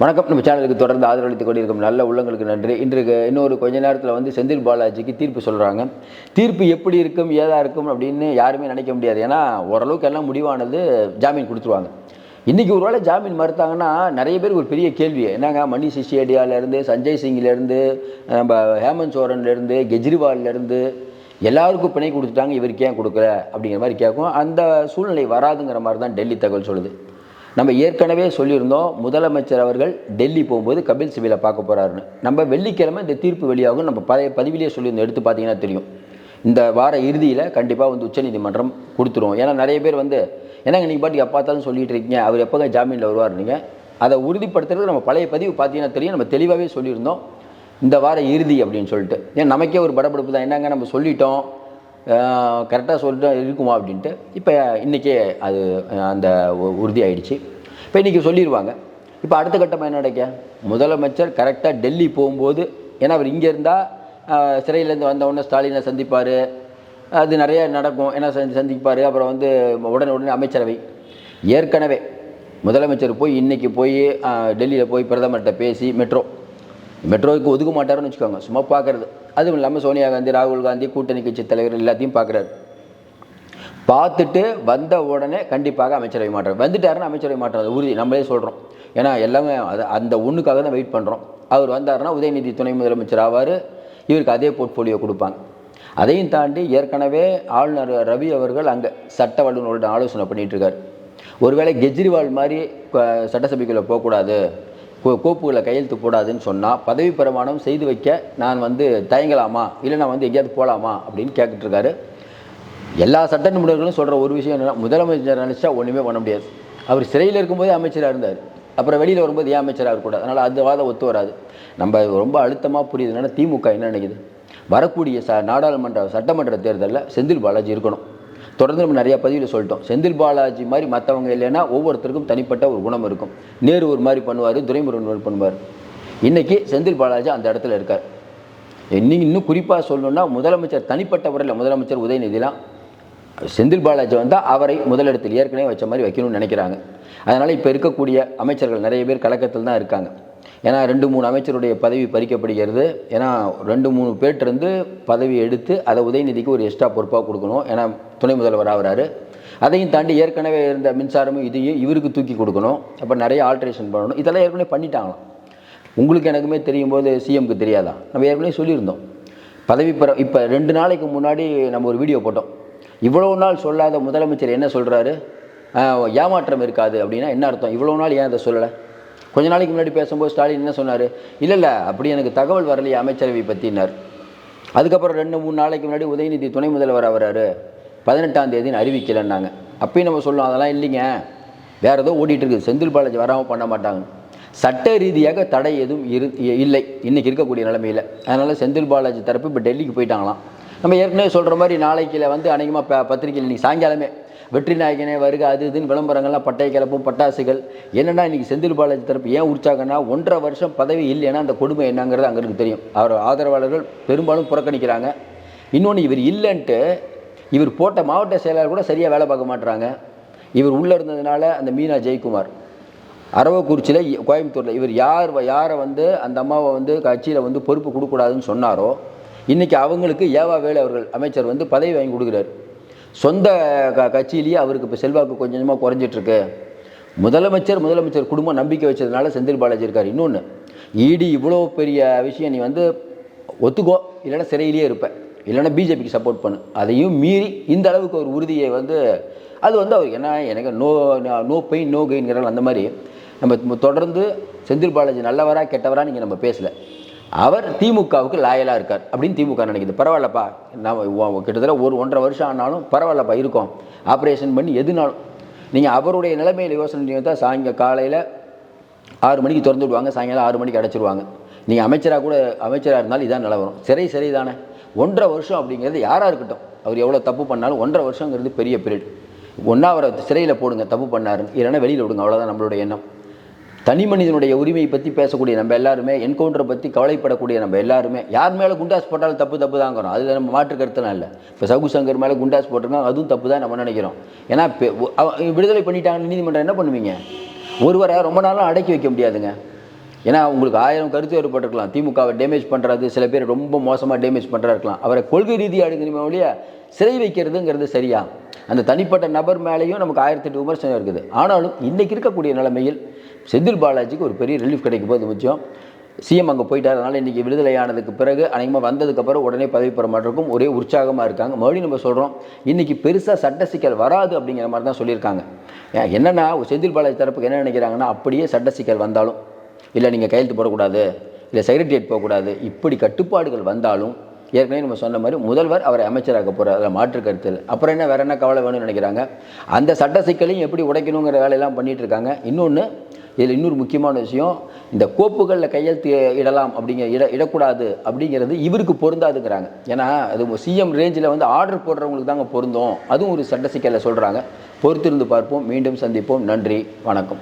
வணக்கம். நம்ம சேனலுக்கு தொடர்ந்து ஆதரவளித்துக் கொண்டிருக்கும் நல்ல உள்ளங்களுக்கு நன்றி. இன்றைக்கு இன்னொரு கொஞ்ச நேரத்தில் வந்து செந்தில் பாலாஜிக்கு தீர்ப்பு சொல்கிறாங்க தீர்ப்பு எப்படி இருக்கும் ஏதா இருக்கும் அப்படின்னு யாருமே நினைக்க முடியாது. ஏன்னா ஓரளவுக்கு எல்லாம் முடிவானது ஜாமீன் கொடுத்துருவாங்க. இன்றைக்கி ஒரு வேளை ஜாமீன் மறுத்தாங்கன்னா நிறைய பேருக்கு ஒரு பெரிய கேள்வி. என்னங்க மணி சிசியடியாலேருந்து சஞ்சய் சிங்லேருந்து நம்ம ஹேமந்த் சோரன்லேருந்து கெஜ்ரிவால்லேருந்து எல்லாருக்கும் பிணை கொடுத்துட்டாங்க இவருக்கு ஏன் கொடுக்கல? அப்படிங்கிற மாதிரி கேட்கும். அந்த சூழ்நிலை வராதுங்கிற மாதிரி தான் டெல்லி தகவல் சொல்லுது. நம்ம ஏற்கனவே சொல்லியிருந்தோம் முதலமைச்சர் அவர்கள் டெல்லி போகும்போது கபில் சிபிலை பார்க்க போகிறாருன்னு நம்ம வெள்ளிக்கிழமை இந்த தீர்ப்பு வெளியாகும் நம்ம பழைய பதிவிலேயே சொல்லியிருந்தோம் எடுத்து பார்த்தீங்கன்னா தெரியும். இந்த வார இறுதியில் கண்டிப்பாக வந்து உச்சநீதிமன்றம் கொடுத்துரும். ஏன்னா நிறைய பேர் வந்து என்னங்க நீங்கள் பாட்டுக்கு எப்போ பார்த்தாலும் சொல்லிட்டு இருக்கீங்க? அவர் எப்போங்க ஜாமீனில் வருவார் நீங்கள் அதை உறுதிப்படுத்துறது நம்ம பழைய பதிவு பார்த்தீங்கன்னா தெரியும். நம்ம தெளிவாகவே சொல்லியிருந்தோம். இந்த வார இறுதி அப்படின்னு சொல்லிட்டு. ஏன் நமக்கே ஒரு படப்பிடிப்பு தான். என்னங்க நம்ம சொல்லிட்டோம்? கரெக்டாக சொல்லிட்டு இருக்குமா அப்படின்ட்டு. இப்போ இன்றைக்கே அது அந்த உ- உறுதி ஆயிடுச்சு. இப்போ இன்றைக்கி சொல்லிடுவாங்க இப்போ அடுத்த கட்டமாக என்ன நடக்க? முதலமைச்சர் கரெக்டாக டெல்லி போகும்போது ஏன்னா அவர் இங்கே இருந்தால் சிறையிலேருந்து வந்தவுடனே ஸ்டாலினை சந்திப்பார். அது நிறைய நடக்கும். ஏன்னா சந்தி சந்திப்பார். அப்புறம் வந்து உடனே உடனே அமைச்சரவை. ஏற்கனவே முதலமைச்சர் போய் இன்றைக்கி போய் டெல்லியில் போய் பிரதமர்கிட்ட பேசி மெட்ரோ. மெட்ரோவுக்கு ஒதுக்க மாட்டாருன்னு வச்சுக்கோங்க. சும்மா பார்க்குறது அதுவும் இல்லாமல் சோனியா காந்தி ராகுல் காந்தி கூட்டணி கட்சி தலைவர் எல்லாத்தையும் பார்க்குறாரு பார்த்துட்டு வந்த உடனே கண்டிப்பாக அமைச்சரவை மாற்றம். வந்துட்டாருன்னா அமைச்சரவை மாற்றம் அது உறுதி. நம்மளே சொல்கிறோம் ஏன்னா எல்லாமே அது அந்த ஒன்றுக்காக தான் வெயிட் பண்ணுறோம் அவர் வந்தாருன்னா உதயநிதி துணை முதலமைச்சர் ஆவார். இவருக்கு அதே போர்ட்ஃபோலியோ கொடுப்பாங்க. அதையும் தாண்டி ஏற்கனவே ஆளுநர் ரவி அவர்கள் அங்கே சட்ட வல்லுநர்களுடன் ஆலோசனை பண்ணிகிட்ருக்கார் ஒருவேளை கெஜ்ரிவால் மாதிரி சட்டசபைக்குள்ளே போகக்கூடாது. கோ- கோப்புகளை கையெழுத்து போடாதுன்னு சொன்னால் பதவி பிரமாணம் செய்து வைக்க நான் வந்து தயங்கலாமா? இல்லை நான் வந்து எங்கேயாவது போகலாமா அப்படின்னு கேட்டுட்ருக்காரு எல்லா சட்ட நிபுணர்களும் சொல்கிற ஒரு விஷயம் என்னென்னா முதலமைச்சர் நினச்சா ஒன்றுமே பண்ண முடியாது. அவர் சிறையில் இருக்கும்போதே அமைச்சராக இருந்தார். அப்புறம் வெளியில் வரும்போது ஏன் அமைச்சராக இருக்கக்கூடாது அதனால் அந்த வாதம் ஒத்து வராது. நம்ம ரொம்ப அழுத்தமாக புரியுதுனால திமுக என்ன நினைக்குது? வரக்கூடிய ச நாடாளுமன்ற சட்டமன்ற தேர்தலில் செந்தில் பாலாஜி இருக்கணும். தொடர்ந்து நம்ம நிறைய பதிவில் சொல்லிட்டோம். செந்தில் பாலாஜி மாதிரி மற்றவங்க இல்லைன்னா ஒவ்வொருத்தருக்கும் தனிப்பட்ட ஒரு குணம் இருக்கும். நேரு ஒரு மாதிரி பண்ணுவார் துரைமுருகன் ஒரு பண்ணுவார். இன்றைக்கி செந்தில் பாலாஜி அந்த இடத்துல இருக்கார். இன்னும் இன்னும் குறிப்பாக சொல்லணுன்னா முதலமைச்சர் தனிப்பட்ட முறையில் முதலமைச்சர் உதயநிதிலாம் செந்தில் பாலாஜி வந்தால் அவரை முதலிடத்தில் ஏற்கனவே வச்ச மாதிரி வைக்கணும்னு நினைக்கிறாங்க. அதனால் இப்போ இருக்கக்கூடிய அமைச்சர்கள் நிறைய பேர் கலக்கத்தில் தான் இருக்காங்க. ஏன்னா ரெண்டு மூணு அமைச்சருடைய பதவி பறிக்கப்படுகிறது. ஏன்னா ரெண்டு மூணு பேர்ட்டிருந்து பதவி எடுத்து அதை உதயநிதிக்கு ஒரு எக்ஸ்ட்ரா பொறுப்பாக கொடுக்கணும். ஏன்னா துணை முதல்வர் ஆகிறாரு. அதையும் தாண்டி ஏற்கனவே இருந்த மின்சாரமும் இதையும் இவருக்கு தூக்கி கொடுக்கணும். அப்போ நிறைய ஆல்ட்ரேஷன் பண்ணணும். இதெல்லாம் ஏற்கனவே பண்ணிட்டாங்களாம். உங்களுக்கு எனக்குமே தெரியும் போது சிஎம்க்கு தெரியாதா? நம்ம ஏற்கனவே சொல்லியிருந்தோம். பதவி பெற இப்போ ரெண்டு நாளைக்கு முன்னாடி நம்ம ஒரு வீடியோ போட்டோம். இவ்வளோ நாள் சொல்லாத முதலமைச்சர் என்ன சொல்கிறாரு ஏமாற்றம் இருக்காது அப்படின்னா என்ன அர்த்தம்? இவ்வளோ நாள் ஏன் அதை சொல்லலை? கொஞ்ச நாளைக்கு முன்னாடி பேசும்போது ஸ்டாலின் என்ன சொன்னார்? இல்லை இல்லை அப்படி எனக்கு தகவல் வரலையே அமைச்சரவை பற்றினார் அதுக்கப்புறம் ரெண்டு மூணு நாளைக்கு முன்னாடி உதயநிதி துணை முதல்வர் வராரு பதினெட்டாம் தேதின்னு அறிவிக்கலைன்னாங்க. அப்பயும் நம்ம சொல்லலாம் அதெல்லாம் இல்லைங்க. வேறு ஏதோ ஓடிட்டு இருக்குது. செந்தில் பாலாஜி வராமல் பண்ண மாட்டாங்க. சட்ட ரீதியாக தடை எதுவும் இரு இல்லை. இன்றைக்கி இருக்கக்கூடிய நிலமையில். அதனால் செந்தில் பாலாஜி தரப்பு இப்போ டெல்லிக்கு போயிட்டாங்களாம். நம்ம ஏற்கனவே சொல்கிற மாதிரி நாளைக்கில் வந்து அநேகமாக ப பத்திரிகையில் இன்றைக்கி சாயங்காலமே வெற்றி நாயகனே வருக அது இதுன்னு விளம்பரங்கள்லாம் பட்டை கிளப்பும் பட்டாசுகள். என்னென்னா இன்றைக்கி செந்தில் பாலாஜி தரப்பு ஏன் உற்சாகம்னா ஒன்றரை வருஷம் பதவி இல்லைன்னா அந்த கொடுமை என்னங்கிறது அங்கே இருக்கு தெரியும். அவர் ஆதரவாளர்கள் பெரும்பாலும் புறக்கணிக்கிறாங்க. இன்னொன்று இவர் இல்லைன்ட்டு இவர் போட்ட மாவட்ட செயலாளர் கூட சரியாக வேலை பார்க்க மாட்றாங்க. இவர் உள்ளே இருந்ததுனால அந்த மீனா ஜெயக்குமார். அரவக்குறிச்சியில் கோயம்புத்தூரில் இவர் யார் வ- யாரை வந்து அந்த அம்மாவை வந்து கட்சியில் வந்து பொறுப்பு கொடுக்கூடாதுன்னு சொன்னாரோ இன்றைக்கி அவங்களுக்கு ஏவா வேலை அவர்கள் அமைச்சர் வந்து பதவி வாங்கி கொடுக்குறாரு. சொந்த க கட்சியிலேயே அவருக்கு இப்போ செல்வாக்கு கொஞ்சம் கொஞ்சமாக குறைஞ்சிட்ருக்கு. முதலமைச்சர் முதலமைச்சர் குடும்பம் நம்பிக்கை வச்சதுனால செந்தில் பாலாஜி இருக்கார். இன்னொன்று இடி இவ்வளோ பெரிய விஷயம் நீ வந்து ஒத்துக்கோ இல்லைன்னா சிறையிலேயே இருப்பேன் இல்லைன்னா பிஜேபிக்கு சப்போர்ட் பண்ணு. அதையும் மீறி இந்த அளவுக்கு ஒரு உறுதியை வந்து அது வந்து அவர் என்ன எனக்கு நோ நோ பெயின் நோ கெயின்கிறாங்க அந்த மாதிரி நம்ம தொடர்ந்து செந்தில் பாலாஜி நல்லவரா கெட்டவரா நீங்கள் நம்ம பேசலை. அவர் திமுகவுக்கு லாயலாக இருக்கார் அப்படின்னு திமுக நினைக்குது. பரவாயில்லப்பா நம்ம கிட்டத்தட்ட ஒரு ஒன்றரை வருஷம் ஆனாலும் பரவாயில்லப்பா இருக்கும். ஆப்ரேஷன் பண்ணி எதுனாலும். நீங்கள் அவருடைய நிலைமையில் யோசனை தான் சாயங்க காலையில் ஆறு மணிக்கு திறந்து விடுவாங்க சாயங்காலம் ஆறு மணிக்கு அடைச்சிருவாங்க. நீங்கள் அமைச்சராக கூட அமைச்சராக இருந்தாலும் இதான் நிலவரம். சிறை சிறை தானே ஒன்றரை வருஷம் அப்படிங்கிறது யாராக இருக்கட்டும். அவர் எவ்வளோ தப்பு பண்ணாலும் ஒன்றரை வருஷங்கிறது பெரிய பீரியட். ஒன்றா அவரை சிறையில் போடுங்க தப்பு பண்ணாருன்னு. இல்லைன்னா வெளியில் விடுங்க அவ்வளோதான் நம்மளுடைய எண்ணம். தனி மனிதனுடைய உரிமையை பற்றி பேசக்கூடிய நம்ம எல்லாருமே என்கவுண்டரை பற்றி கவலைப்படக்கூடிய நம்ம எல்லாருமே யார் மேலே குண்டாஸ் போட்டாலும் தப்பு தப்பு தாங்கிறோம் அதில் நம்ம மாற்று கருத்துலாம் இல்லை. இப்போ சகு சங்கர் மேலே குண்டாஸ் போட்டிருக்காங்க அதுவும் தப்பு தான் நம்ம நினைக்கிறோம். ஏன்னா விடுதலை பண்ணிட்டாங்கன்னு நீதிமன்றம் என்ன பண்ணுவீங்க? ஒருவரை ரொம்ப நாளும் அடக்கி வைக்க முடியாதுங்க. ஏன்னா உங்களுக்கு ஆயிரம் கருத்து வேறுபட்டிருக்கலாம். திமுகவை டேமேஜ் பண்ணுறது சில பேர் ரொம்ப மோசமாக டேமேஜ் பண்ணுறா இருக்கலாம். அவரை கொள்கை ரீதியாக எடுக்கணுமே ஒழிய சிறை வைக்கிறதுங்கிறது சரியா? அந்த தனிப்பட்ட நபர் மேலேயும் நமக்கு ஆயிரத்தெட்டு விமர்சனம் இருக்குது. ஆனாலும் இன்றைக்கி இருக்கக்கூடிய நிலைமையில் செந்தில் பாலாஜிக்கு ஒரு பெரிய ரிலீஃப் கிடைக்கும் போது முக்கியம் சிஎம் அங்கே போயிட்டார். அதனால் இன்றைக்கி விடுதலையானதுக்கு பிறகு அநேகமாக வந்ததுக்கப்புறம் உடனே பதவி பெற மாட்டிருக்கும் ஒரே உற்சாகமாக இருக்காங்க. மறுபடியும் நம்ம சொல்கிறோம் இன்றைக்கி பெருசாக சட்ட சிக்கல் வராது அப்படிங்கிற மாதிரி தான் சொல்லியிருக்காங்க. என்னென்னா செந்தில் பாலாஜி தரப்புக்கு என்ன நினைக்கிறாங்கன்னா அப்படியே சட்ட சிக்கல் வந்தாலும் இல்லை நீங்கள் கையெழுத்து போடக்கூடாது இல்லை செக்ரட்டரியேட் போகக்கூடாது இப்படி கட்டுப்பாடுகள் வந்தாலும் ஏற்கனவே நம்ம சொன்ன மாதிரி முதல்வர் அவரை அமைச்சராக்க போகிறார் அதில் மாற்று கருத்தில் அப்புறம் என்ன வேறு என்ன கவலை வேணும்னு நினைக்கிறாங்க? அந்த சட்ட சிக்கலையும் எப்படி உடைக்கணுங்கிற வேலையெல்லாம் பண்ணிகிட்ருக்காங்க இருக்காங்க. இன்னொன்று இதில் இன்னொரு முக்கியமான விஷயம் இந்த கோப்புகளில் கையெழுத்து இடலாம் அப்படிங்கிற இட இடக்கூடாது அப்படிங்கிறது இவருக்கு பொருந்தாதுங்கிறாங்க. ஏன்னா அது சிஎம் ரேஞ்சில் வந்து ஆர்டர் போடுறவங்களுக்கு தாங்க பொருந்தும். அதுவும் ஒரு சட்ட சிக்கலை சொல்கிறாங்க பொறுத்திருந்து பார்ப்போம். மீண்டும் சந்திப்போம். நன்றி. வணக்கம்.